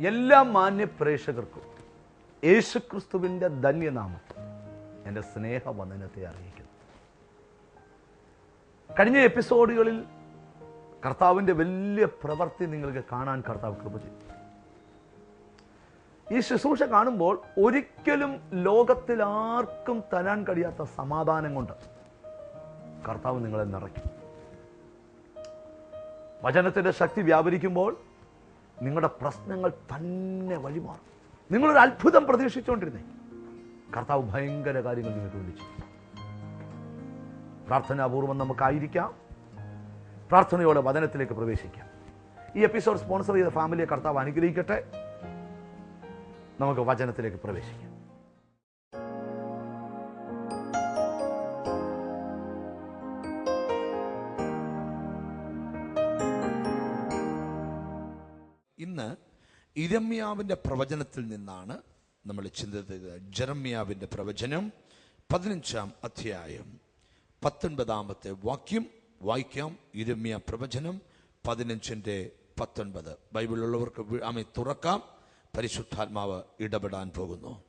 എല്ലാ മാന്യ പ്രേക്ഷകർക്കും യേശുക്രിസ്തുവിന്റെ ധന്യനാമത്തിൽ എന്റെ സ്നേഹവന്ദനത്തെ അറിയിക്കുന്നു. കഴിഞ്ഞ എപ്പിസോഡുകളിൽ കർത്താവിന്റെ വലിയ പ്രവൃത്തി നിങ്ങൾക്ക് കാണാൻ കർത്താവ് കൃപ ചെയ്തു. ഈ ശുശ്രൂഷ കാണുമ്പോൾ ഒരിക്കലും ലോകത്തിൽ ആർക്കും തരാൻ കഴിയാത്ത സമാധാനം കൊണ്ട് കർത്താവ് നിങ്ങളെ നിറയ്ക്കും. വചനത്തിന്റെ ശക്തി വ്യാപരിക്കുമ്പോൾ നിങ്ങളുടെ പ്രശ്നങ്ങൾ തന്നെ വഴിമാറും. നിങ്ങളൊരു അത്ഭുതം പ്രതീക്ഷിച്ചുകൊണ്ടിരുന്നേ. കർത്താവ് ഭയങ്കര കാര്യങ്ങൾ നിങ്ങൾക്ക് വേണ്ടി ചെയ്യും പ്രാർത്ഥനാപൂർവം നമുക്കായിരിക്കാം. പ്രാർത്ഥനയോടെ വചനത്തിലേക്ക് പ്രവേശിക്കാം. ഈ എപ്പിസോഡ് സ്പോൺസർ ചെയ്ത ഫാമിലിയെ കർത്താവ് അനുഗ്രഹിക്കട്ടെ. നമുക്ക് വചനത്തിലേക്ക് പ്രവേശിക്കാം. ഇരമ്യാവിന്റെ പ്രവചനത്തിൽ നിന്നാണ് നമ്മൾ ചിന്തിച്ചത് ജെറമ്യാവിന്റെ പ്രവചനം പതിനഞ്ചാം അധ്യായം പത്തൊൻപതാമത്തെ വാക്യം വായിക്കാം. ഇരമ്യ പ്രവചനം പതിനഞ്ചിന്റെ പത്തൊൻപത്. ബൈബിളുള്ളവർക്ക് ആമേ തുറക്കാം. പരിശുദ്ധാത്മാവ് ഇടപെടാൻ പോകുന്നു.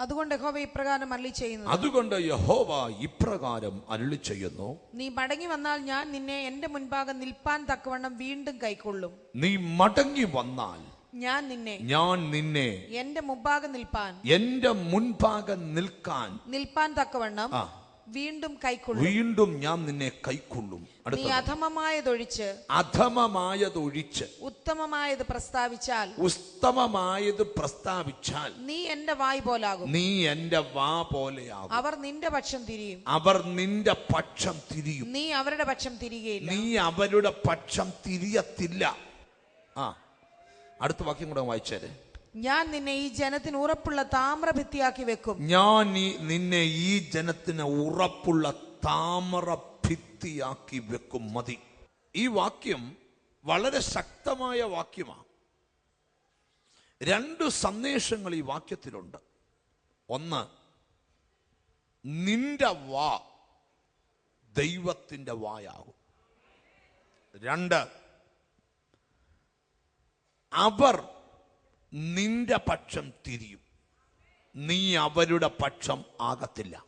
അതുകൊണ്ട് യഹോവ ഇപ്രകാരം അരുളി ചെയ്യുന്നു. അതുകൊണ്ട് യഹോവ ഇപ്രകാരം അരുളി ചെയ്യുന്നു. നീ മടങ്ങി വന്നാൽ ഞാൻ നിന്നെ എന്റെ മുൻപാകെ നിൽപ്പാൻ തക്കവണ്ണം വീണ്ടും കൈക്കൊള്ളും. നീ മടങ്ങി വന്നാൽ ഞാൻ നിന്നെ ഞാൻ നിന്നെ എന്റെ മുമ്പാകെ നിൽപ്പാൻ എന്റെ മുൻപാകെ നിൽക്കാൻ നിൽപ്പാൻ തക്കവണ്ണം. വീണ്ടും കൈക്കൊള്ളും. വീണ്ടും ഞാൻ നിന്നെ കൈക്കൊള്ളും. നീ അധമമായതൊഴിച്ച് അധമമായതൊഴിച്ച് ഉത്തമമായത് പ്രസ്താവിച്ചാൽ ഉത്തമമായത് പ്രസ്താവിച്ചാൽ നീ എന്റെ വായ് പോലാകും. നീ എന്റെ വാ പോലെയാകും. അവർ നിന്റെ പക്ഷം തിരിയും. അവർ നിന്റെ പക്ഷം തിരിയും. നീ അവരുടെ പക്ഷം തിരികയില്ല. നീ അവരുടെ പക്ഷം തിരിയത്തില്ല. ആ അടുത്ത വാക്യം കൂടെ വായിച്ചേരെ. ഞാൻ നിന്നെ ഈ ജനത്തിന് ഉറപ്പുള്ള താമ്രഭിത്തിയാക്കി വെക്കും. ഞാൻ നിന്നെ ഈ ജനത്തിന് ഉറപ്പുള്ള താമര ഭിത്തിയാക്കി വെക്കും. മതി. ഈ വാക്യം വളരെ ശക്തമായ വാക്യമാണ്. രണ്ട് സന്ദേശങ്ങൾ ഈ വാക്യത്തിലുണ്ട്. ഒന്ന് നിന്റെ വാ ദൈവത്തിന്റെ വായാകും. രണ്ട് അവർ നിന്റെ പക്ഷം തിരിയും. നീ അവരുടെ പക്ഷം ആകത്തില്ല.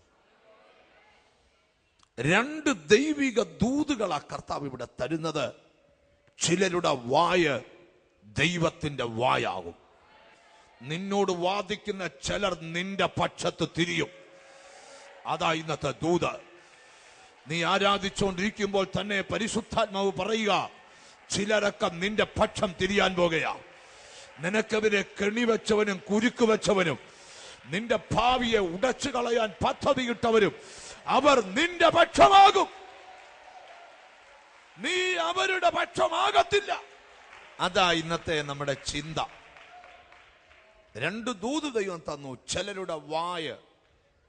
രണ്ട് ദൈവിക ദൂതുകളാ കർത്താവ് ഇവിടെ തരുന്നത്. ചിലരുടെ വായ ദൈവത്തിന്റെ വായാകും. നിന്നോട് വാദിക്കുന്ന ചിലർ നിന്റെ പക്ഷത്ത് തിരിയും. അതാ ഇന്നത്തെ ദൂത്. നീ ആരാധിച്ചുകൊണ്ടിരിക്കുമ്പോൾ തന്നെ പരിശുദ്ധാത്മാവ് പറയുക ചിലരൊക്കെ നിന്റെ പക്ഷം തിരിയാൻ പോകുകയാ നിനക്കവരെ കെണിവെച്ചവനും കുരുക്ക് വെച്ചവനും നിന്റെ ഭാവിയെ ഉടച്ചു കളയാൻ പദ്ധതിയിട്ടവരും അവർ നിന്റെ പക്ഷമാകും. നീ അവരുടെ പക്ഷമാകത്തില്ല. അതാ ഇന്നത്തെ നമ്മുടെ ചിന്ത. രണ്ട് ദൂത് ദൈവം തന്നു ചിലരുടെ വായ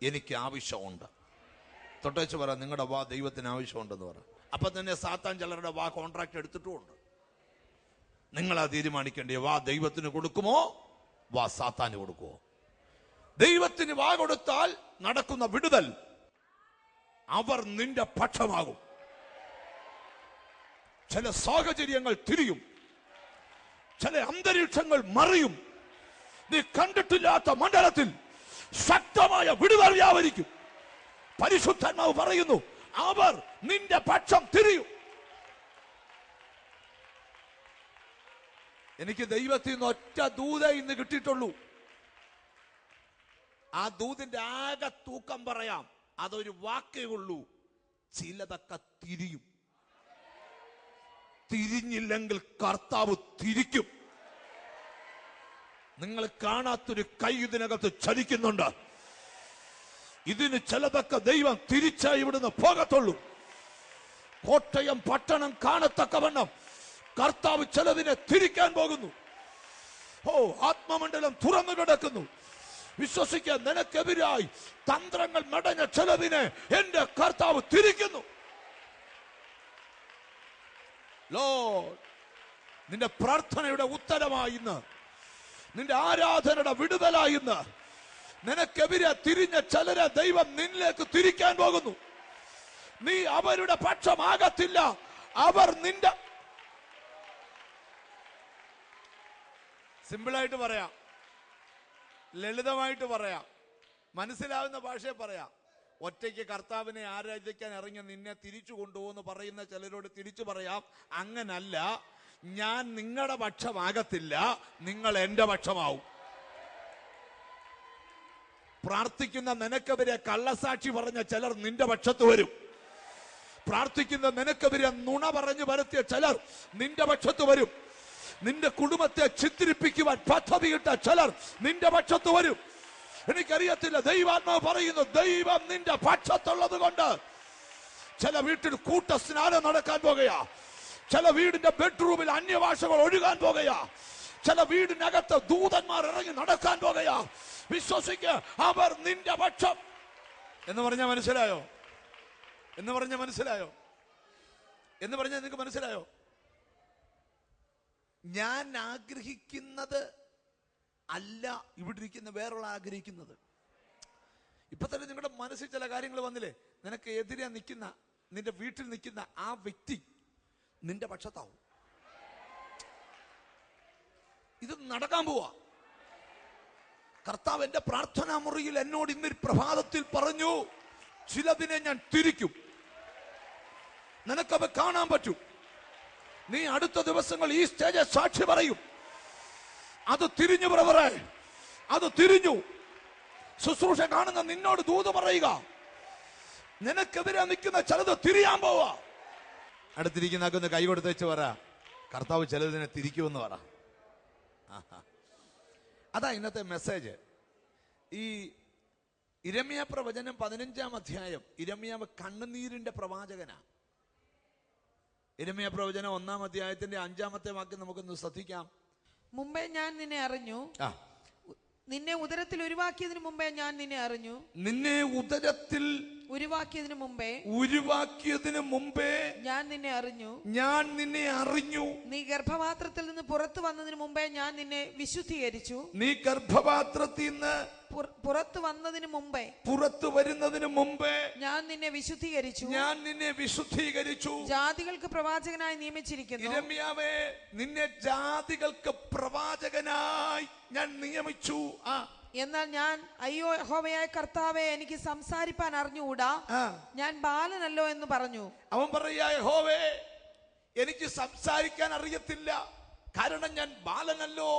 എനിക്ക് ആവശ്യമുണ്ട്. തൊട്ടേച്ച് പറ നിങ്ങളുടെ വാ ദൈവത്തിന് ആവശ്യമുണ്ടെന്ന് പറ. അപ്പൊ തന്നെ സാത്താൻ ചിലരുടെ വാ കോൺട്രാക്ട് എടുത്തിട്ടുമുണ്ട്. നിങ്ങളാ തീരുമാനിക്കേണ്ടേ വാ ദൈവത്തിന് കൊടുക്കുമോ? വാ സാത്താന് കൊടുക്കുമോ ദൈവത്തിന് വാ കൊടുത്താൽ നടക്കുന്ന വിടുതൽ അവർ നിന്റെ പക്ഷമാകും. ചില സാഹചര്യങ്ങൾ തിരിയും. ചില അന്തരീക്ഷങ്ങൾ മറിയും. നീ കണ്ടിട്ടില്ലാത്ത മണ്ഡലത്തിൽ ശക്തമായ വിടുതൽ വ്യാപരിക്കും. പരിശുദ്ധാത്മാവ് പറയുന്നു അവർ നിന്റെ പക്ഷം തിരിയും. എനിക്ക് ദൈവത്തിൽ നിന്ന് ഒറ്റ ദൂത ഇന്ന് കിട്ടിയിട്ടുള്ളൂ. ആ ദൂതിന്റെ ആകെ തൂക്കം പറയാം. അതൊരു വാക്കേ ഉള്ളൂ. ചിലതൊക്കെ തിരിയും. തിരിഞ്ഞില്ലെങ്കിൽ കർത്താവ് തിരിക്കും. നിങ്ങൾ കാണാത്തൊരു കൈ ഇതിനകത്ത് ചലിക്കുന്നുണ്ട്. ഇതിന് ചിലതൊക്കെ ദൈവം തിരിച്ചാ ഇവിടുന്ന് പോകത്തുള്ളൂ. കോട്ടയം പട്ടണം കാണത്തക്കവണ്ണം കർത്താവ് ചിലതിനെ തിരിക്കാൻ പോകുന്നു. ഓ ആത്മമണ്ഡലം തുറന്നു കിടക്കുന്നു. വിശ്വസിക്കാൻ നിനക്കെതിരായി തന്ത്രങ്ങൾ മെടഞ്ഞ ചിലതിനെ എന്റെ കർത്താവ് തിരിക്കുന്നു. ലോ നിന്റെ പ്രാർത്ഥനയുടെ ഉത്തരമായി ഇന്ന്. നിന്റെ ആരാധനയുടെ വിടുതലായി ഇന്ന്. നിനക്കെതിരെ തിരിഞ്ഞ ചിലരെ ദൈവം നിന്നിലേക്ക് തിരിക്കാൻ പോകുന്നു. നീ അവരുടെ പക്ഷമാകത്തില്ല. അവർ നിന്റെ സിമ്പിളായിട്ട് പറയാം. ലളിതമായിട്ട് പറയാം. മനസ്സിലാവുന്ന ഭാഷയെ പറയാം. ഒറ്റയ്ക്ക് കർത്താവിനെ ആരാധിക്കാൻ ഇറങ്ങി നിന്നെ തിരിച്ചു കൊണ്ടുപോകുമെന്ന് പറയുന്ന ചിലരോട് തിരിച്ചു പറയാം. അങ്ങനല്ല. ഞാൻ നിങ്ങളുടെ പക്ഷമാകത്തില്ല. നിങ്ങൾ എന്റെ പക്ഷമാവും. പ്രാർത്ഥിക്കുന്ന നിനക്കെതിരെ കള്ളസാക്ഷി പറഞ്ഞ ചിലർ നിന്റെ പക്ഷത്ത് വരും. പ്രാർത്ഥിക്കുന്ന നിനക്കെതിരെ നുണ പറഞ്ഞു വരുത്തിയ ചിലർ നിന്റെ പക്ഷത്ത് വരും. നിന്റെ കുടുംബത്തെ ചിത്രിപ്പിക്കുവാൻ പദ്ധതിയിട്ട ചിലർ നിന്റെ പക്ഷത്ത് വരും. എനിക്കറിയത്തില്ല ദൈവാത്മാവ് പറയുന്നു ദൈവം നിന്റെ പക്ഷത്തുള്ളത് കൊണ്ട്. ചില വീട്ടിൽ കൂട്ട സ്നാനം നടക്കാൻ പോകുകയാ. ചില വീടിന്റെ ബെഡ്റൂമിൽ അന്യഭാഷകൾ ഒഴുകാൻ പോകുകയാ. ചില വീടിനകത്ത് ദൂതന്മാർ ഇറങ്ങി നടക്കാൻ പോകുകയാ. വിശ്വസിക്ക അവർ നിന്റെ പക്ഷം. എന്ന് പറഞ്ഞാൽ മനസ്സിലായോ? എന്ന് പറഞ്ഞ മനസ്സിലായോ? എന്ന് പറഞ്ഞാൽ നിങ്ങൾക്ക് മനസ്സിലായോ? ഞാൻ ആഗ്രഹിക്കുന്നത് അല്ല ഇവിടെ ഇരിക്കുന്ന വേറൊരാൾ ആഗ്രഹിക്കുന്നത്. ഇപ്പൊ തന്നെ നിങ്ങളുടെ മനസ്സിൽ ചില കാര്യങ്ങൾ വന്നില്ലേ? നിനക്ക് എതിരെ നിൽക്കുന്ന നിന്റെ വീട്ടിൽ നിൽക്കുന്ന ആ വ്യക്തി നിന്റെ പക്ഷത്താവും. ഇത് നടക്കാൻ പോവാ. കർത്താവ് എന്റെ പ്രാർത്ഥനാ മുറിയിൽ എന്നോട് ഇന്ന് പ്രഭാതത്തിൽ പറഞ്ഞു ചിലതിനെ ഞാൻ തിരിക്കും. നിനക്കവ കാണാൻ പറ്റും. നീ അടുത്ത ദിവസങ്ങൾ ഈ സ്റ്റേജ് സാക്ഷി പറയും. അത് തിരിഞ്ഞു ബ്രദറെ അത് തിരിഞ്ഞു. ശുശ്രൂഷ കാണുന്ന നിന്നോട് ദൂത് പറയുക. നിനക്കെതിരെ നിൽക്കുന്ന ചിലത് തിരിയാൻ പോവാ. അടുത്തിരിക്കുന്ന കൈ കൊടുത്ത് വെച്ച് പറ. കർത്താവ് ചിലതിനെ തിരിക്കുമെന്ന് പറ. അതാ ഇന്നത്തെ മെസ്സേജ് ഈ ഇരമ്യ പ്രവചനം പതിനഞ്ചാം അധ്യായം. ഇരമ്യാവ് കണ്ണുനീരിന്റെ പ്രവാചകനാ. ഇരമ്യ പ്രവചനം ഒന്നാം അധ്യായത്തിന്റെ അഞ്ചാമത്തെ വാക്യം നമുക്കൊന്ന് ശ്രദ്ധിക്കാം. മുമ്പേ ഞാൻ നിന്നെ അറിഞ്ഞു. നിന്നെ ഉദരത്തിൽ ഒരുവാക്കിയതിനു മുമ്പേ ഞാൻ നിന്നെ അറിഞ്ഞു. നിന്നെ ഉദരത്തിൽ ഉരുവാക്കിയതിനു മുമ്പേ ഉരുവാക്കിയതിനു മുമ്പേ ഞാൻ നിന്നെ അറിഞ്ഞു. ഞാൻ നിന്നെ അറിഞ്ഞു. നീ ഗർഭപാത്രത്തിൽ നിന്ന് പുറത്തു വന്നതിനു മുമ്പേ ഞാൻ നിന്നെ വിശുദ്ധീകരിച്ചു. നീ ഗർഭപാത്രത്തിൽ നിന്ന് പുറത്തു വന്നതിനു മുമ്പേ പുറത്തു വരുന്നതിനു മുമ്പേ ഞാൻ നിന്നെ വിശുദ്ധീകരിച്ചു. ഞാൻ നിന്നെ വിശുദ്ധീകരിച്ചു. ജാതികൾക്ക് പ്രവാചകനായി നിയമിച്ചിരിക്കുന്നു. നിന്നെ ജാതികൾക്ക് പ്രവാചകനായി ഞാൻ നിയമിച്ചു. ആ എന്നാൽ ഞാൻ അയ്യോ യഹോവയായ കർത്താവെ എനിക്ക് സംസാരിപ്പാൻ അറിഞ്ഞുകൂടാ? ഞാൻ ബാലനല്ലോ എന്ന് പറഞ്ഞു. അവൻ പറയാ യഹോവേ എനിക്ക് സംസാരിക്കാൻ അറിയത്തില്ല. കാരണം ഞാൻ ബാലനല്ലോ.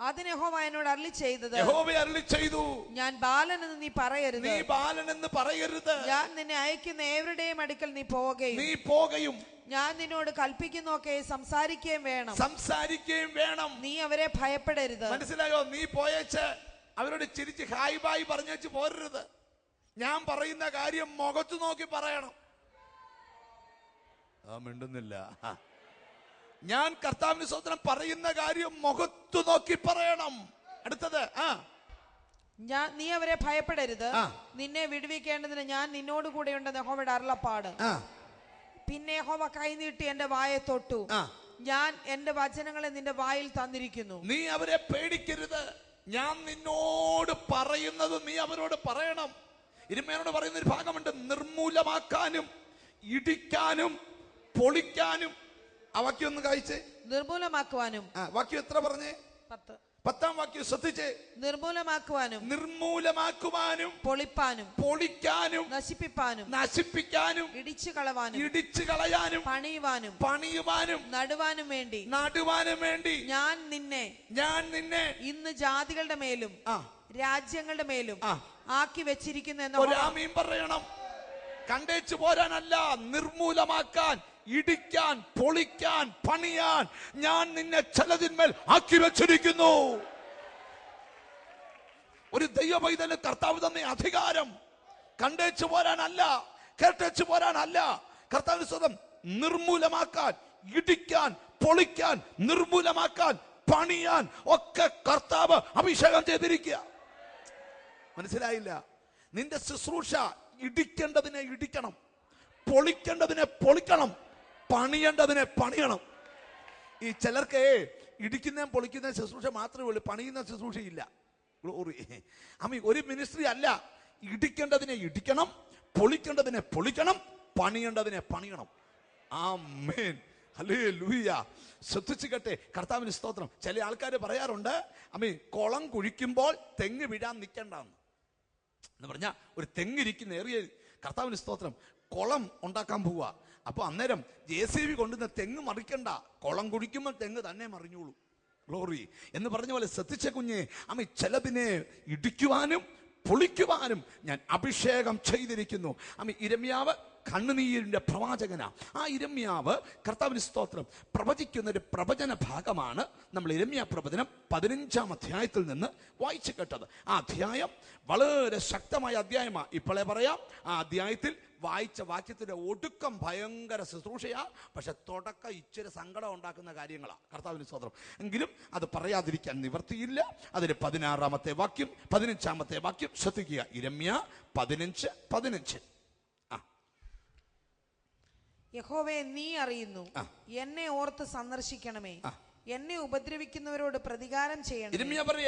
അതിന് യഹോവ എന്നോട് അരളി ചെയ്തത് യഹോവ അരുളി ചെയ്തു. ഞാൻ ബാലനെന്ന് നീ പറയരുത്. നീ ബാലനെന്ന് പറയരുത്. ഞാൻ നിന്നെ അയക്കുന്ന ഏവരുടെയും അടുക്കൽ നീ പോവുകയും നീ പോകുകയും ഞാൻ നിന്നോട് കൽപ്പിക്കുന്നൊക്കെ സംസാരിക്കുകയും വേണം. സംസാരിക്കുകയും വേണം. നീ അവരെ ഭയപ്പെടരുത്. മനസ്സിലായോ? നീ പോയച്ച് അവരോട് ചിരിച്ച് ഹായ് ബായ് പറഞ്ഞേച്ച് പോരരുത്. ഞാൻ പറയുന്ന കാര്യം മുഖത്ത് നോക്കി പറയണം. ആ മിണ്ടുന്നില്ല. ഞാൻ കർത്താവിന് സ്വന്തം പറയുന്ന കാര്യം മുഖത്ത് നോക്കി പറയണം. അടുത്തത് ആ. ഞാൻ നീ അവരെ ഭയപ്പെടരുത്. നിന്നെ വിടുവിക്കേണ്ടതിന് ഞാൻ നിന്നോട് കൂടെ ഉണ്ടെന്ന് യഹോവയുടെ അരുളപ്പാട്. ആ. പിന്നെ യഹോവ കൈനീട്ടി എന്റെ വായെ തൊട്ടു. ഞാൻ എന്റെ വചനങ്ങളെ നിന്റെ വായിൽ തന്നിരിക്കുന്നു. നീ അവരെ പേടിക്കരുത്. ഞാൻ നിന്നോട് പറയുന്നത് നീ അവരോട് പറയണം. ഇരുമേനോട് പറയുന്ന ഒരു ഭാഗമുണ്ട് നിർമൂലമാക്കാനും ഇടിക്കാനും പൊളിക്കാനും. ആ വാക്യം ഒന്ന് കഴിച്ചേ നിർമൂലമാക്കുവാനും. ആ വാക്യം എത്ര പറഞ്ഞേ? പത്ത്. പത്താം വാക്യം ശ്രദ്ധിച്ച് നിർമൂലമാക്കുവാനും നിർമൂലമാക്കുവാനും പൊളിപ്പാനും പൊളിക്കാനും നശിപ്പിപ്പാനും നശിപ്പിക്കാനും ഇടിച്ചു കളവാനും ഇടിച്ചു കളയാനും പണിയുവാനും പണിയുവാനും നടുവാനും വേണ്ടി നടുവാനും വേണ്ടി ഞാൻ നിന്നെ ഞാൻ നിന്നെ ഇന്ന് ജാതികളുടെ മേലും ആ രാജ്യങ്ങളുടെ മേലും ആ. ആക്കി വെച്ചിരിക്കുന്നു എന്ന് പറയണം കണ്ടേച്ചു പോരാനല്ല നിർമൂലമാക്കാൻ ഇടിക്കാൻ പൊളിക്കാൻ പണിയാൻ ഞാൻ നിന്നെ ചിലതിന്മേൽ ആക്കി വെച്ചിരിക്കുന്നു. ഒരു ദൈവപൈതന് കർത്താവ് തന്നെ അധികാരം കണ്ടേച്ചു പോരാനല്ല കേട്ടേച്ചു പോരാനല്ല. കർത്താവിന് സ്വതം നിർമൂലമാക്കാൻ ഇടിക്കാൻ പൊളിക്കാൻ നിർമൂലമാക്കാൻ പണിയാൻ ഒക്കെ കർത്താവ് അഭിഷേകം ചെയ്തിരിക്കുക. മനസ്സിലായില്ല? നിന്റെ ശുശ്രൂഷ ഇടിക്കേണ്ടതിനെ ഇടിക്കണം പൊളിക്കേണ്ടതിനെ പൊളിക്കണം പണിയേണ്ടതിനെ പണിയണം. ഈ ചിലർക്ക് ഇടിക്കുന്ന പൊളിക്കുന്ന ശുശ്രൂഷ മാത്രമേ ഉള്ളൂ. പണിയുന്ന ശുശ്രൂഷയില്ല. ഗ്ലോറി. അമ്മ ഒരു മിനിസ്ട്രി അല്ല. ഇടിക്കേണ്ടതിനെ ഇടിക്കണം പൊളിക്കേണ്ടതിനെ പൊളിക്കണം പണിയേണ്ടതിനെ പണിയണം. ആ മേൻ അല്ലേ ലൂയ ശ്രദ്ധിച്ചുകട്ടെ കർത്താവിന് സ്തോത്രം. ചില ആൾക്കാർ പറയാറുണ്ട് അമ്മീ കുളം കുഴിക്കുമ്പോൾ തെങ്ങ് വീഴാൻ നിൽക്കണ്ടെന്ന്. എന്ന് പറഞ്ഞാൽ ഒരു തെങ്ങിരിക്കുന്ന ഏറിയ കർത്താവിന് സ്തോത്രം കുളം ഉണ്ടാക്കാൻ പോവുക. അപ്പോൾ അന്നേരം ജെ സി ബി കൊണ്ടുവന്ന തെങ്ങ് മറിക്കണ്ട. കുളം കുടിക്കുമ്പോൾ തെങ്ങ് തന്നെ മറിഞ്ഞോളൂ. ഗ്ലോറി എന്ന് പറഞ്ഞ പോലെ ശ്രദ്ധിച്ച കുഞ്ഞെ അമ്മ ചിലതിനെ ഇടിക്കുവാനും പൊളിക്കുവാനും ഞാൻ അഭിഷേകം ചെയ്തിരിക്കുന്നു. അമ്മ ഇരമ്യാവ് കണ്ണുനീരിന്റെ പ്രവാചകന. ആ ഇരമ്യാവ് കർത്താവിന് സ്തോത്രം പ്രവചിക്കുന്ന ഒരു പ്രവചന ഭാഗമാണ് നമ്മൾ ഇരമ്യ പ്രവചനം പതിനഞ്ചാം അധ്യായത്തിൽ നിന്ന് വായിച്ചു കേട്ടത്. ആ അധ്യായം വളരെ ശക്തമായ അധ്യായമാണ് ഇപ്പോഴേ പറയാം ആ അധ്യായത്തിൽ വായിച്ച വാക്യത്തിന്റെ ഒടുക്കം ഭയങ്കര ശുശ്രൂഷയാ പക്ഷെ തുടക്കം ഇച്ചിരി സങ്കടം ഉണ്ടാക്കുന്ന കാര്യങ്ങളാണ് കർത്താവിന് സ്തോത്രം. എങ്കിലും അത് പറയാതിരിക്കാൻ നിവർത്തിയില്ല അതിന് പതിനാറാമത്തെ വാക്യം പതിനഞ്ചാമത്തെ വാക്യം ശ്രദ്ധിക്കുക. ഇരമ്യ പതിനഞ്ച് പതിനഞ്ച്. യഹോവേ നീ അറിയുന്നു. എന്നെ ഓർത്ത് സന്ദർശിക്കണമേ. എന്നെ ഉപദ്രവിക്കുന്നവരോട് പ്രതികാരം ചെയ്യണം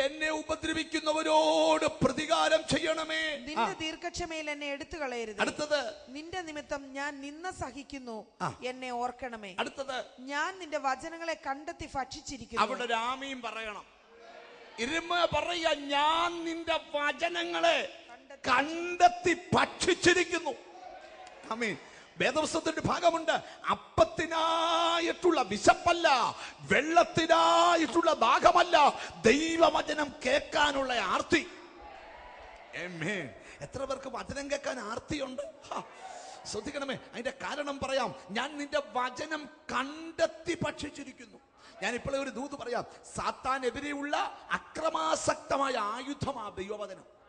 എന്നെ ഉപദ്രവിക്കുന്നവരോട് പ്രതികാരം ചെയ്യണമേ. നിന്റെ ദീർഘക്ഷമയിൽ എന്നെ എടുത്തു കളയരുത് അടുത്തത്? നിന്റെ നിമിത്തം ഞാൻ നിന്ന സഹിക്കുന്നു. എന്നെ ഓർക്കണമേ. അടുത്തത്? ഞാൻ നിന്റെ വചനങ്ങളെ കണ്ടെത്തി ഭക്ഷിച്ചിരിക്കുന്നു. അവിടെ രാമിയും പറയണം. ഇരുമ പറയ ഞാൻ നിന്റെ വചനങ്ങളെ കണ്ടെത്തി ഭക്ഷിച്ചിരിക്കുന്നു. വേദവസ്തത്തിന്റെ ഭാഗമുണ്ട്. അപ്പത്തിനായിട്ടുള്ള വിശപ്പല്ല വെള്ളത്തിനായിട്ടുള്ള ദാഹമല്ല ദൈവവചനം കേൾക്കാനുള്ള ആർത്തി. എത്ര പേർക്ക് വചനം കേൾക്കാൻ ആർത്തിയുണ്ട്? ശ്രദ്ധിക്കണമേ അതിന്റെ കാരണം പറയാം. ഞാൻ നിന്റെ വചനം കണ്ടെത്തി ഭക്ഷിച്ചിരിക്കുന്നു. ഞാൻ ഇപ്പോഴേ ഒരു ദൂത് പറയാം. സാത്താനെതിരെയുള്ള അക്രമാസക്തമായ ആയുധമാ ദൈവവചനം.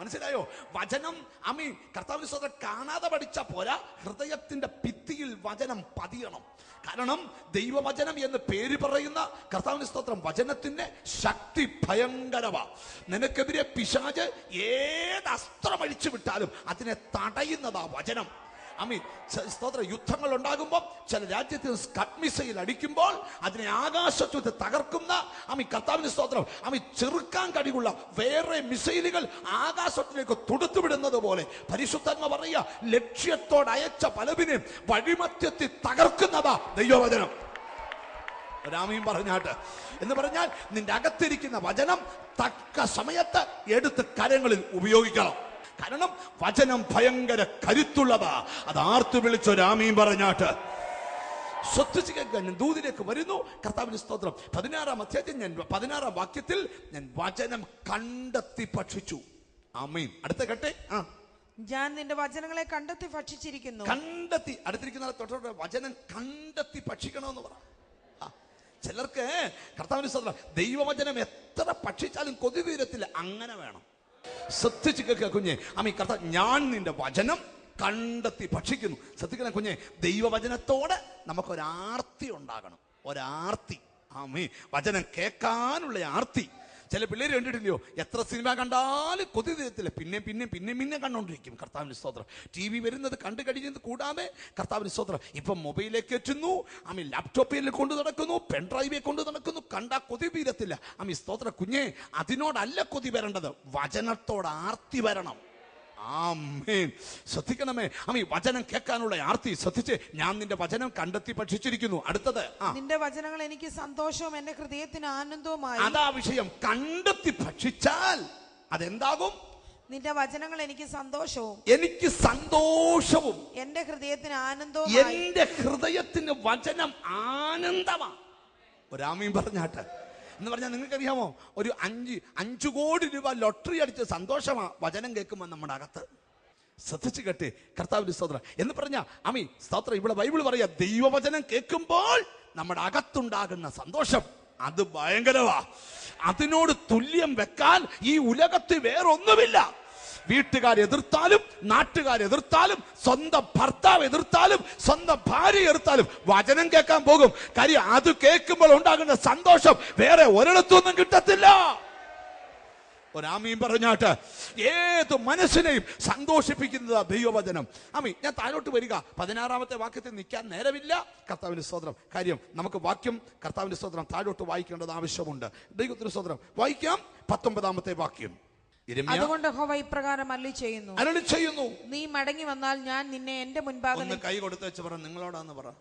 മനസ്സിലായോ? വചനം അമീൻ കർത്താവിന് സ്വത കാണാതെ പഠിച്ച പോരാ. ഹൃദയത്തിന്റെ ഭിത്തിയിൽ വചനം പതിയണം. കാരണം ദൈവവചനം എന്ന് പേര് പറയുന്ന കർത്താവിന് സ്തോത്രം വചനത്തിന്റെ ശക്തി ഭയങ്കരമാ നിനക്കെതിരെ പിശാജ് ഏത് അസ്ത്രം അഴിച്ചു വിട്ടാലും അതിനെ തടയുന്നതാ വചനം. അമീൻ. സ്തോത്ര. യുദ്ധങ്ങൾ ഉണ്ടാകുമ്പോൾ ചില രാജ്യത്തിൽ സ്കഡ് അടിക്കുമ്പോൾ അതിനെ ആകാശത്ത് തകർക്കുന്ന അമി കർത്താവിന് സ്തോത്രം. അമി ചെറുക്കാൻ കഴിവുള്ള വേറെ മിസൈലുകൾ ആകാശത്തിലേക്ക് തൊടുത്തുവിടുന്നത് പോലെ പരിശുദ്ധാത്മ പറയുക ലക്ഷ്യത്തോട് അയച്ച പലവിനെ വഴിമത്യത്തിൽ തകർക്കുന്നതാ ദൈവവചനം. രാമയും പറഞ്ഞാട്ട് എന്ന് പറഞ്ഞാൽ നിന്റെ അകത്തിരിക്കുന്ന വചനം തക്ക സമയത്ത് എടുത്ത് കരങ്ങളിൽ ഉപയോഗിക്കണം. കാരണം വചനം ഭയങ്കര കരുത്തുള്ളതാ. അത് ആർത്തു വിളിച്ച രാമയും പറഞ്ഞാട്ട്. ഞാൻ ദൂതിലേക്ക് വരുന്നു. കർത്താവിന് സ്തോത്രം. പതിനാറാം അധ്യായത്തിൽ ഞാൻ പതിനാറാം വാക്യത്തിൽ ഞാൻ വചനം കണ്ടെത്തി ഭക്ഷിച്ചു. ആമീൻ. അടുത്ത കേട്ടെ? ആ. ഞാൻ നിന്റെ വചനങ്ങളെ കണ്ടെത്തി ഭക്ഷിച്ചിരിക്കുന്നു. കണ്ടെത്തി. അടുത്തിരിക്കുന്ന ആളെ തൊട്ടോട്ട് വചനം കണ്ടെത്തി ഭക്ഷിക്കണമെന്ന് പറ. ചിലർക്ക് കർത്താവിന് സ്തോത്രം. ദൈവവചനം എത്ര ഭക്ഷിച്ചാലും കൊതി അങ്ങനെ വേണം. ശ്രദ്ധിച്ച് കേൾക്കുക കുഞ്ഞെ. അമ്മ കർത്താവ് ഞാൻ നിന്റെ വചനം കണ്ടെത്തി ഭക്ഷിക്കുന്നു. ശ്രദ്ധിക്കണ കുഞ്ഞെ ദൈവവചനത്തോടെ നമുക്കൊരാർത്തി ഉണ്ടാകണം. ഒരാർത്തി. ആമേ വചനം കേൾക്കാനുള്ള ആർത്തി. ചില പിള്ളേർ കണ്ടിട്ടില്ലയോ? എത്ര സിനിമ കണ്ടാലും കൊതി തീരത്തില്ല. പിന്നെ പിന്നെ പിന്നെ പിന്നെ കണ്ടുകൊണ്ടിരിക്കും കർത്താവിന് സ്തോത്രം. ടി വി വരുന്നത് കണ്ടു കഴിഞ്ഞത് കൂടാതെ കർത്താവിന് സ്തോത്രം. ഇപ്പം മൊബൈലിലേക്ക് എത്തുന്നു. ആമി ലാപ്ടോപ്പിൽ കൊണ്ടു നടക്കുന്നു. പെൺഡ്രൈവിൽ കൊണ്ടു നടക്കുന്നു. കണ്ടാൽ കൊതി തീരത്തില്ല. ആമി സ്തോത്ര കുഞ്ഞെ അതിനോടല്ല കൊതി വരേണ്ടത്. വചനത്തോട് ആർത്തി വരണം. ആമേൻ. ശ്രദ്ധിക്കണമേ. അമ്മ ഈ വചനം കേൾക്കാനുള്ള ആർത്തി ശ്രദ്ധിച്ച് ഞാൻ നിന്റെ വചനം കണ്ടെത്തി ഭക്ഷിച്ചിരിക്കുന്നു. അടുത്തത് നിന്റെ വചനങ്ങൾ എനിക്ക് സന്തോഷവും എന്റെ ഹൃദയത്തിന് ആനന്ദവുമായി. അതാ വിഷയം. കണ്ടെത്തി ഭക്ഷിച്ചാൽ അതെന്താകും? നിന്റെ വചനങ്ങൾ എനിക്ക് സന്തോഷവും എനിക്ക് സന്തോഷവും എന്റെ ഹൃദയത്തിന് ആനന്ദവും എന്റെ ഹൃദയത്തിന് വചനം ആനന്ദമാ. ഒരാമീൻ പറഞ്ഞാട്ട്. എന്ന് പറഞ്ഞാൽ നിങ്ങൾക്കറിയാമോ? ഒരു അഞ്ച് അഞ്ചു കോടി രൂപ ലോട്ടറി അടിച്ച് സന്തോഷമാ വചനം കേൾക്കുമ്പോൾ നമ്മുടെ അകത്ത്. ശ്രദ്ധിച്ചു കേട്ടെ കർത്താവിന്റെ സ്തോത്രം. എന്ന് പറഞ്ഞ അമി സ്തോത്രം. ഇവിടെ ബൈബിൾ പറയാ ദൈവവചനം കേൾക്കുമ്പോൾ നമ്മുടെ അകത്തുണ്ടാകുന്ന സന്തോഷം അത് ഭയങ്കരവാ അതിനോട് തുല്യം വെക്കാൻ ഈ ഉലകത്ത് വേറൊന്നുമില്ല. വീട്ടുകാർ എതിർത്താലും നാട്ടുകാർ എതിർത്താലും സ്വന്തം ഭർത്താവ് എതിർത്താലും സ്വന്തം ഭാര്യ എതിർത്താലും വചനം കേൾക്കാൻ പോകും. കാര്യം അത് കേൾക്കുമ്പോൾ ഉണ്ടാകുന്ന സന്തോഷം വേറെ ഒരിടത്തൊന്നും കിട്ടത്തില്ല. ഒരാമീൻ പറഞ്ഞാട്ട് ഏത് മനസ്സിനെയും സന്തോഷിപ്പിക്കുന്നത് ദൈവവചനം. ആമി ഞാൻ താഴോട്ട് വരിക. പതിനാറാമത്തെ വാക്യത്തിൽ നിൽക്കാൻ നേരമില്ല. കർത്താവിന്റെ സ്തോത്രം. കാര്യം നമുക്ക് വാക്യം കർത്താവിന്റെ സ്തോത്രം താഴോട്ട് വായിക്കേണ്ടത് ആവശ്യമുണ്ട്. ദൈവത്തിന്റെ സ്തോത്രം വായിക്കാം. പത്തൊമ്പതാമത്തെ വാക്യം. അതുകൊണ്ട് ഹോവ ഇപ്രകാരം അല്ലി ചെയ്യുന്നു അരളി ചെയ്യുന്നു. നീ മടങ്ങി വന്നാൽ ഞാൻ നിന്നെ എന്റെ മുൻപാകെ ഒന്ന് കൈ കൊടുത്തു വെച്ച് പറ നിങ്ങളോടാന്ന് പറ.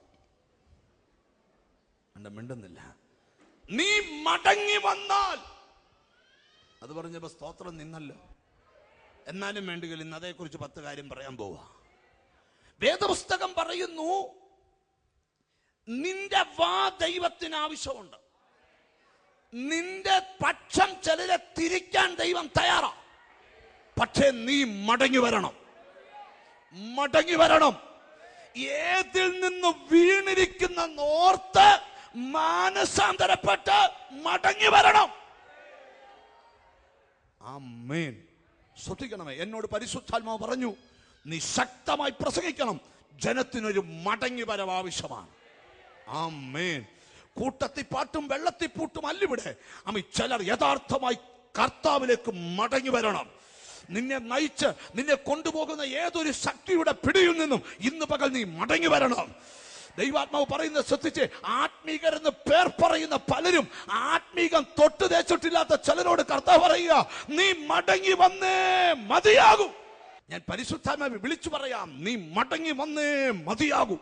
മിണ്ടുന്നില്ല. നീ മടങ്ങി വന്നാൽ അത് പറഞ്ഞപ്പോ സ്തോത്രം നിന്നല്ലോ. എന്നാലും വേണ്ടെങ്കിൽ ഇന്ന് അതേക്കുറിച്ച് പത്ത് കാര്യം പറയാൻ പോവാ. വേദപുസ്തകം പറയുന്നു നിന്റെ വാ ദൈവത്തിന് ആവശ്യമുണ്ട്. നിന്റെ പക്ഷം ചിലരെ തിരിക്കാൻ ദൈവം തയ്യാറാ. പക്ഷേ നീ മടങ്ങി വരണം. മടങ്ങി വരണം. ഏതിൽ നിന്ന് വീണിരിക്കുന്ന നോർത്ത് മാനസാന്തരപ്പെട്ട് മടങ്ങി വരണം. അമ്മേൻ ശ്രദ്ധിക്കണമേ. എന്നോട് പരിശുദ്ധാത്മാവ് പറഞ്ഞു നീ ശക്തമായി പ്രസംഗിക്കണം. ജനത്തിനൊരു മടങ്ങി വരവ് ആവശ്യമാണ്. ആമേൻ. കൂട്ടത്തി പാട്ടും വെള്ളത്തിപ്പൂട്ടും അല്ലിവിടെ അമ്മ ചിലർ യഥാർത്ഥമായി കർത്താവിലേക്ക് മടങ്ങി വരണം. നിന്നെ നയിച്ച് നിന്നെ കൊണ്ടുപോകുന്ന ഏതൊരു ശക്തിയുടെ പിടിയിൽ നിന്നും ഇന്ന് പകൽ നീ മടങ്ങി വരണം. ദൈവാത്മാവ് പറയുന്ന ശ്രദ്ധിച്ച് ആത്മീകരെന്ന് പേർ പറയുന്ന പലരും ആത്മീകം തൊട്ട് തേച്ചിട്ടില്ലാത്ത ചിലരോട് കർത്താവ് പറയുക നീ മടങ്ങി വന്നേ മതിയാകും. ഞാൻ പരിശുദ്ധാത്മാവെ വിളിച്ചു പറയാം നീ മടങ്ങി വന്നേ മതിയാകും.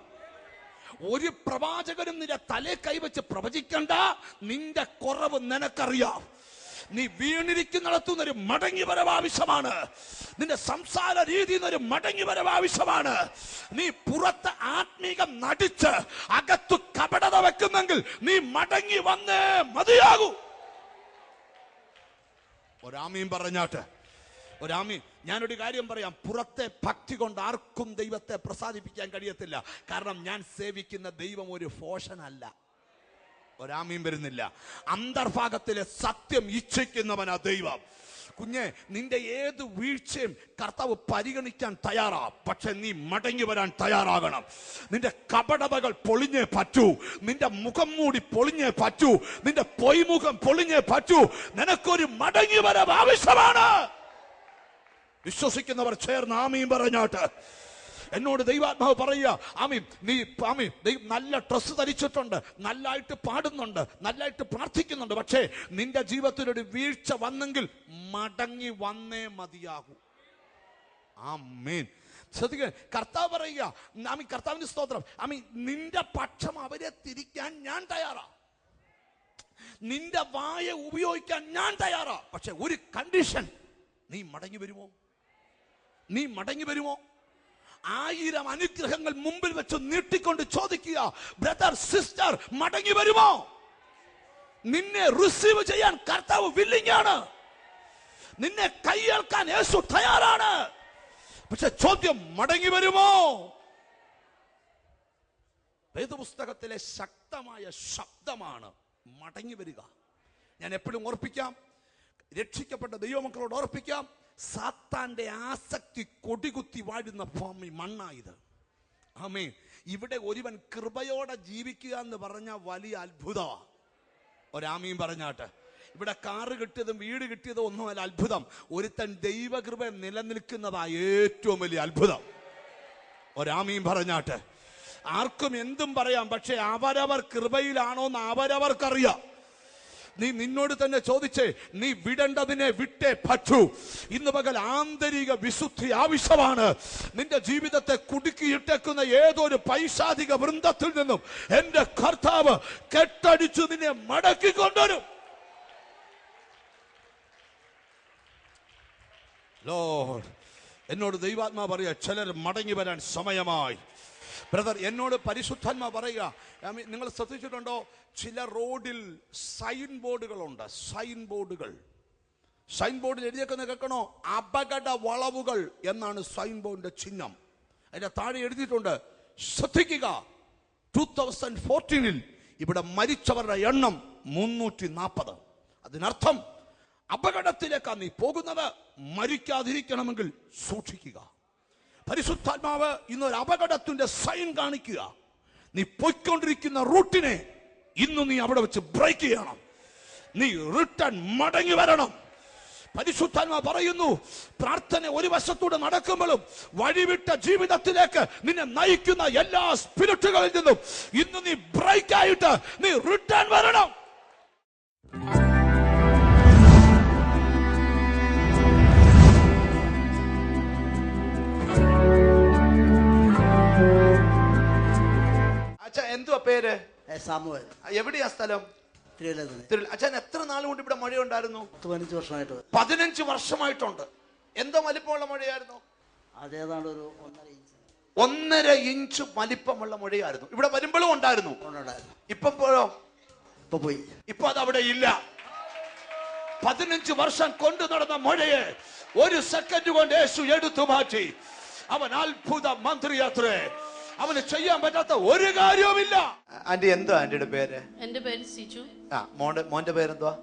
ഒരു പ്രവാചകനും നിന്റെ തലേ കൈവച്ച് പ്രവചിക്കണ്ട നിന്റെ കുറവ് നിനക്കറിയാം. നീ വീണിരിക്കുന്നിടത്തുനിന്നൊരു മടങ്ങി വരവ് ആവശ്യമാണ്. നിന്റെ സംസാര രീതിയിൽ നിന്നൊരു മടങ്ങി വരവ് ആവശ്യമാണ്. നീ പുറത്ത് ആത്മീകം നടിച്ച് അകത്തു കപടത വെക്കുന്നെങ്കിൽ നീ മടങ്ങി വന്നേ മതിയാകൂ. ഒരാമീൻ പറഞ്ഞാട്ട് ഒരാമി ഞാനൊരു കാര്യം പറയാം. പുറത്തെ ഭക്തി കൊണ്ട് ആർക്കും ദൈവത്തെ പ്രസാദിപ്പിക്കാൻ കഴിയത്തില്ല. കാരണം ഞാൻ സേവിക്കുന്ന ദൈവം ഒരു ഫോഷനല്ല ഒരാമീൻ വരുന്നില്ല. അന്തർഭാഗത്തിലെ സത്യം ഇച്ഛിക്കുന്നവനാ ദൈവം. കുഞ്ഞെ നിന്റെ ഏത് വീഴ്ചയും കർത്താവ് പരിഗണിക്കാൻ തയ്യാറാ. പക്ഷെ നീ മടങ്ങി വരാൻ തയ്യാറാകണം. നിന്റെ കപടതകൾ പൊളിഞ്ഞേ പറ്റൂ. നിന്റെ മുഖം മൂടി പൊളിഞ്ഞേ പറ്റൂ. നിന്റെ പൊയ്മുഖം പൊളിഞ്ഞേ പറ്റൂ. നിനക്കൊരു മടങ്ങി വരവ് ആവശ്യമാണ്. വിശ്വസിക്കുന്നവർ ചേർന്ന് ആമീൻ പറഞ്ഞാട്ട്. എന്നോട് ദൈവാത്മാവ് പറയുക ആമി നീ ആമി നല്ല ഡ്രസ്സ് ധരിച്ചിട്ടുണ്ട് നല്ലായിട്ട് പാടുന്നുണ്ട് നല്ലായിട്ട് പ്രാർത്ഥിക്കുന്നുണ്ട് പക്ഷേ നിന്റെ ജീവിതത്തിലൊരു വീഴ്ച വന്നെങ്കിൽ മടങ്ങി വന്നേ മതിയാകൂ. ആ മീൻ ശ്രദ്ധിക്കുക കർത്താവ് പറയുക ആമി കർത്താവിന്റെ സ്തോത്രം ആമി നിന്റെ പക്ഷം അവരെ തിരിക്കാൻ ഞാൻ തയ്യാറാ. നിന്റെ വായ ഉപയോഗിക്കാൻ ഞാൻ തയ്യാറാ. പക്ഷെ ഒരു കണ്ടീഷൻ നീ മടങ്ങി വരുമോ? നീ മടങ്ങി വരുമോ? ആയിരം അനുഗ്രഹങ്ങൾ മുമ്പിൽ വെച്ച് നീട്ടിക്കൊണ്ട് ചോദിക്കുക ബ്രദർ സിസ്റ്റർ മടങ്ങി വരുമോ? നിന്നെ റിസീവ് ചെയ്യാൻ കർത്താവ് വില്ലിംഗ് ആണ് നിന്നെ കൈയേൽക്കാൻ യേശു തയ്യാറാണ്. പക്ഷെ ചോദ്യം മടങ്ങി വരുമോ? വേദപുസ്തകത്തിലെ ശക്തമായ ശബ്ദമാണ് മടങ്ങി വരിക. ഞാൻ എപ്പോഴും ഓർപ്പിക്കാം രക്ഷിക്കപ്പെട്ട ദൈവമക്കളോട് ഓർപ്പിക്കാം സാത്താന്റെ ആസക്തി കൊടികുത്തി വാഴുന്ന ഭൂമി മണ്ണായത്. ആമേ ഇവിടെ ഒരുവൻ കൃപയോടെ ജീവിക്കുക എന്ന് പറഞ്ഞ വലിയ അത്ഭുതമാണ് ഒരാമീൻ പറഞ്ഞാട്ട്. ഇവിടെ കാറ് കിട്ടിയതും വീട് കിട്ടിയതും ഒന്നുമല്ല അത്ഭുതം. ഒരുത്തൻ ദൈവകൃപ നിലനിൽക്കുന്നതാ ഏറ്റവും വലിയ അത്ഭുതം. ഒരാമീൻ പറഞ്ഞാട്ട്. ആർക്കും എന്തും പറയാം പക്ഷെ അവരവർ കൃപയിലാണോ എന്ന് അവരവർക്കറിയാം. നീ നിന്നോട് തന്നെ ചോദിച്ചേ നീ വിടേണ്ടതിനെ വിട്ടേ പറ്റു. ഇന്ന് പകൽ ആന്തരിക വിശുദ്ധി ആവശ്യമാണ്. നിന്റെ ജീവിതത്തെ കുടുക്കിയിട്ടേക്കുന്ന ഏതൊരു പൈശാധിക വൃന്ദത്തിൽ നിന്നും എന്റെ കർത്താവ് കെട്ടടിച്ചു നിന്നെ മടക്കി കൊണ്ടുവരും. ലോഡ് എന്നോട് ദൈവാത്മാ പറയുക ചിലർ മടങ്ങി വരാൻ സമയമായി. ബ്രദർ എന്നോട് പരിശുദ്ധന്മാർ പറയുക. നിങ്ങൾ ശ്രദ്ധിച്ചിട്ടുണ്ടോ? ചില റോഡിൽ സൈൻ ബോർഡുകളുണ്ട് സൈൻ ബോർഡുകൾ സൈൻ ബോർഡിൽ എഴുതിയേക്കുന്ന കേൾക്കണോ? അപകട വളവുകൾ എന്നാണ് സൈൻ ബോർഡിന്റെ ചിഹ്നം. അതിന്റെ താഴെ എഴുതിയിട്ടുണ്ട് ശ്രദ്ധിക്കുക ടൂ തൗസൻഡ് ഫോർട്ടീനിൽ ഇവിടെ മരിച്ചവരുടെ എണ്ണം മുന്നൂറ്റി നാൽപ്പത് അതിനർത്ഥം അപകടത്തിലേക്കാണ് നീ പോകുന്നത്. മരിക്കാതിരിക്കണമെങ്കിൽ സൂക്ഷിക്കുക. പരിശുദ്ധാത്മാവ് ഇന്ന് ഒരു അപകടത്തിന്റെ സൈൻ കാണിക്കുക. നീ പൊയ്ക്കൊണ്ടിരിക്കുന്ന റൂട്ടിനെ ഇന്ന് നീ അവിടെ വെച്ച് ബ്രേക്ക് ചെയ്യണം. നീ റിട്ടേൺ മടങ്ങി വരണം. പരിശുദ്ധാത്മ പറയുന്നു പ്രാർത്ഥന ഒരു വശത്തൂടെ നടക്കുമ്പോഴും വഴിവിട്ട ജീവിതത്തിലേക്ക് നിന്നെ നയിക്കുന്ന എല്ലാ സ്പിരിറ്റുകളിൽ നിന്നും ഇന്ന് നീ ബ്രേക്ക് ആയിട്ട് നീ റിട്ടേൺ വരണം. സാമുവൽ. എവിടെയാ സ്ഥലം? തിരുവല്ല അച്ഛൻ എത്ര നാൾ കൊണ്ട് ഇവിടെ മഴ ഉണ്ടായിരുന്നു? പതിനഞ്ച് വർഷമായിട്ട്. പതിനഞ്ച് വർഷമായിട്ടുണ്ട്. എന്തോ വലിപ്പമുള്ള മഴയായിരുന്നു? അതേതാണ്ട് ഒരു ഒന്നര ഇഞ്ച്. ഒന്നര ഇഞ്ച് വലിപ്പമുള്ള മഴയായിരുന്നു. ഇവിടെ വരുമ്പോഴും ഉണ്ടായിരുന്നു. ഇപ്പൊ ഇപ്പം പോയോ? ഇപ്പൊ പോയി. ഇപ്പൊ അത് അവിടെ ഇല്ല. പതിനഞ്ച് വർഷം കൊണ്ടു നടന്ന മഴയെ ഒരു സെക്കൻഡ് കൊണ്ട് യേശു എടുത്തു മാറ്റി. അവൻ അത്ഭുത മന്ത്രി മന്ത്രിയാത്രേ. അവന് ചെയ്യാൻ പറ്റാത്ത ഒരു കാര്യവുമില്ല. ആന്റി എന്തോ ആന്റിയുടെ പേര്? എന്റെ പേര് സിജു. ആ മോന്റെ മോന്റെ പേരെന്തുവാ?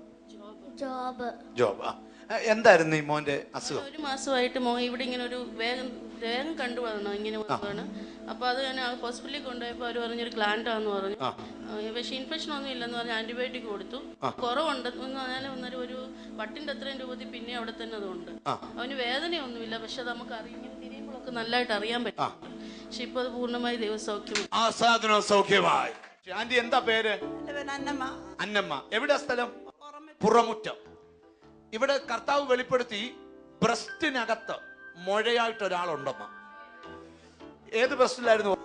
ജോബ്. ജോബ് ആ. എന്തായിരുന്നു ഈ മോന്റെ അസുഖം? ഒരു മാസമായിട്ട് മോ ഇവിടെ ഇങ്ങനെ ഒരു വേഗം വേഗം കണ്ടു വരണം ഇങ്ങനെ വന്നതാണ്. അപ്പൊ അത് ഞാൻ ഹോസ്പിറ്റലിൽ കൊണ്ടുപോയപ്പോ അവർ പറഞ്ഞൊരു ഗ്ലാൻഡാന്ന് പറഞ്ഞു. പക്ഷെ ഇൻഫെക്ഷൻ ഒന്നും ഇല്ലെന്ന് പറഞ്ഞ് ആന്റിബയോട്ടിക് കൊടുത്തു. കുറവുണ്ട് എന്ന് പറഞ്ഞാൽ ഒന്നൊരു ഒരു പട്ടിന്റെ അത്രയും രൂപത്തിൽ പിന്നെ അവിടെ തന്നെ അതുണ്ട്. അവന് വേദനയൊന്നുമില്ല പക്ഷെ അത് നമുക്ക് അറിയാം നല്ലായിട്ട് തിരിയുമ്പോഴൊക്കെ നല്ലതായിട്ട് അറിയാൻ പറ്റും. പക്ഷെ ഇപ്പൊ അത് പൂർണമായി ദൈവസൗഖ്യം ആ സാധനം സൗഖ്യമായി. ആന്റി എന്താ പേര്? അന്നമ്മ. അന്നമ്മ. എവിടെ സ്ഥലം? പുറമുറ്റം. ഇവിടെ കർത്താവ് വെളിപ്പെടുത്തി ബ്രസ്റ്റിനകത്ത് മുഴയായിട്ട് ഒരാളുണ്ടമ്മ. ഏത് ബ്രസ്റ്റിലായിരുന്നു?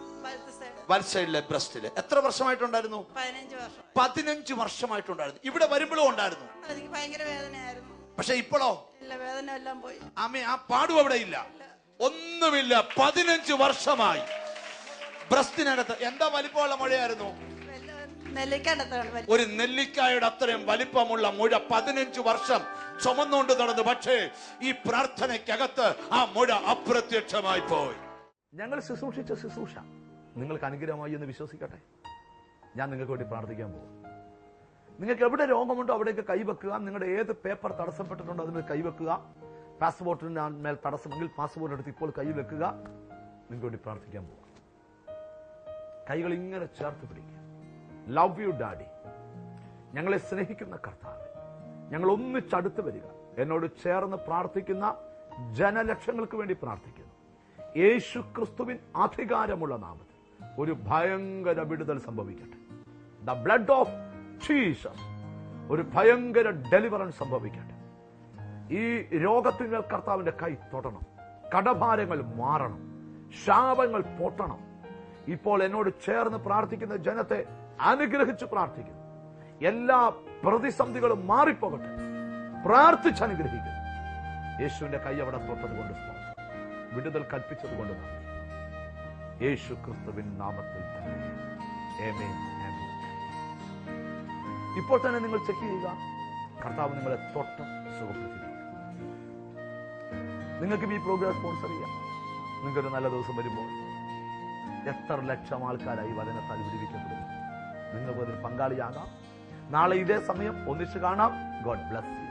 വലത് സൈഡിലെ ബ്രസ്റ്റിൽ. എത്ര വർഷമായിട്ടുണ്ടായിരുന്നു? പതിനഞ്ച് വർഷം. പതിനഞ്ച് വർഷമായിട്ടുണ്ടായിരുന്നു. ഇവിടെ വരുമ്പോഴും ഉണ്ടായിരുന്നു. എനിക്ക് ഭയങ്കര വേദനയായിരുന്നു. പക്ഷെ ഇപ്പോഴോ? ഇല്ല വേദന എല്ലാം പോയി. ആമേ ആ പാടും അവിടെ ഇല്ല. ഒന്നുമില്ല പതിനഞ്ച് വർഷമായി. ബ്രസ്റ്റിനകത്ത് എന്താ വലിപ്പമുള്ള മുഴയായിരുന്നു? ഒരു നെല്ലിക്കായുടെ അത്രയും വലിപ്പമുള്ള മുഴ പതിനഞ്ച് വർഷം ചുമന്നുകൊണ്ട് നടന്നു. പക്ഷേ ഈ പ്രാർത്ഥനയ്ക്കകത്ത് ആ മുഴ അപ്രത്യക്ഷമായി പോയി. ഞങ്ങൾ ശുശ്രൂഷിച്ച ശുശ്രൂഷ. നിങ്ങൾക്ക് അനുഗ്രഹമായി എന്ന് വിശ്വസിക്കട്ടെ. ഞാൻ നിങ്ങൾക്ക് വേണ്ടി പ്രാർത്ഥിക്കാൻ പോകും നിങ്ങൾക്ക് എവിടെ രോഗമുണ്ടോ അവിടേക്ക് കൈവെക്കുക. നിങ്ങളുടെ ഏത് പേപ്പർ തടസ്സപ്പെട്ടിട്ടുണ്ടോ അതിന് കൈവെക്കുക. പാസ്പോർട്ടിന് മേൽ തടസ്സമെങ്കിൽ പാസ്പോർട്ട് എടുത്ത് ഇപ്പോൾ കൈ വെക്കുക. നിങ്ങൾക്ക് വേണ്ടി പ്രാർത്ഥിക്കാൻ പോവാം. കൈകൾ ഇങ്ങനെ ചേർത്ത് പിടിക്കുക. ലവ് യു ഡാഡി ഞങ്ങളെ സ്നേഹിക്കുന്ന കർത്താവ് ഞങ്ങൾ ഒന്നിച്ചടുത്ത് വരിക. എന്നോട് ചേർന്ന് പ്രാർത്ഥിക്കുന്ന ജനലക്ഷങ്ങൾക്ക് വേണ്ടി പ്രാർത്ഥിക്കുന്നു. യേശു ക്രിസ്തുവിൻ അധികാരമുള്ള നാമത്തിൽ ഒരു ഭയങ്കര വിടുതൽ സംഭവിക്കട്ടെ. ദ ബ്ലഡ് ഓഫ് ജീസസ് ഒരു ഭയങ്കര ഡെലിവറൻസ് സംഭവിക്കട്ടെ. ഈ രോഗത്തിന്മേൽ കർത്താവിന്റെ കൈ തൊടണം. കടഭാരങ്ങൾ മാറണം. ശാപങ്ങൾ പൊട്ടണം. ഇപ്പോൾ എന്നോട് ചേർന്ന് പ്രാർത്ഥിക്കുന്ന ജനത്തെ അനുഗ്രഹിച്ച് പ്രാർത്ഥിക്കുന്നു. എല്ലാ പ്രതിസന്ധികളും മാറിപ്പോകട്ടെ. പ്രാർത്ഥിച്ച് അനുഗ്രഹിക്കുന്നു. യേശുവിന്റെ കൈ അവിടെ തൊട്ടത് കൊണ്ട് വിടുതൽ കൽപ്പിച്ചത് കൊണ്ട് യേശു ക്രിസ്തുവിൻ നാമത്തിൽ തന്നെ. ഇപ്പോൾ തന്നെ നിങ്ങൾ ചെക്ക് ചെയ്യുക. കർത്താവ് നിങ്ങളെ തൊട്ട് സുഖപ്പെടുത്തിയിട്ടുണ്ട് നിങ്ങൾക്ക് ഈ പ്രോഗ്രാം സ്പോൺസർ ചെയ്യാം. നിങ്ങൾക്കൊരു നല്ല ദിവസം വരുമ്പോൾ എത്ര ലക്ഷം ആൾക്കാരായി വചനത്താൽ വിടുവിക്കപ്പെടുന്നു. നിങ്ങൾക്ക് അതിൽ പങ്കാളിയാകാം. നാളെ ഇതേ സമയം ഒന്നിച്ച് കാണാം. God bless